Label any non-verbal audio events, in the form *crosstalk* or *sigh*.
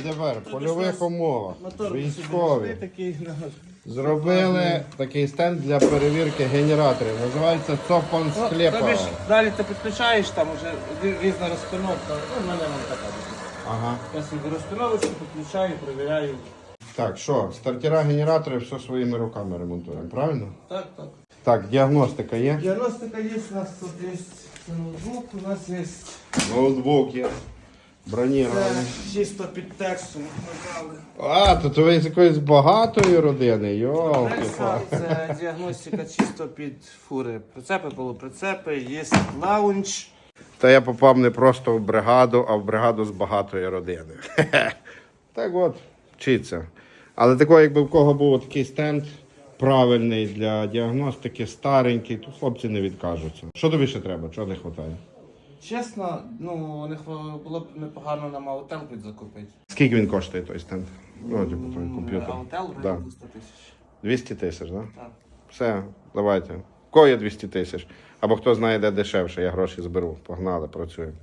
І тепер в польових умовах військові ну, зробили такий стенд для перевірки генераторів. Називається Цопон Ну, склепа. тобі ж далі ти підключаєш, там вже рі- різна розпиновка. Ну, в мене вона така. Ага. Я собі розпиновочку підключаю, перевіряю. Так, що, стартера генераторів все своїми руками ремонтуємо, правильно? Так, так. Так, діагностика є. Діагностика є, у нас тут є ноутбук, у нас є Ноутбук є. Бронірований. чисто під текстом. ми. А, то то ви з якоїсь багатої родини, йолки Це, це діагностика чисто під фури. Прицепи, полуприцепи, є лаунч. Та я попав не просто в бригаду, а в бригаду з багатої родини. *laughs* Так от, вчиться. Але такого, якби в кого був такий стенд правильний для діагностики, старенький, то хлопці не відкажуться. Що тобі ще треба? Чого не вистачає? Чесно, ну не хва- було б непогано нам аутел підзакупити. Скільки він коштує той стенд? Ну, типу, той комп'ютер. Аутел Да. вроде 100 тисяч. 200 тисяч, так? Да? Так. Все, давайте. В Кого є 200 тисяч? Або хто знає, де дешевше, я гроші зберу. Погнали, працюємо.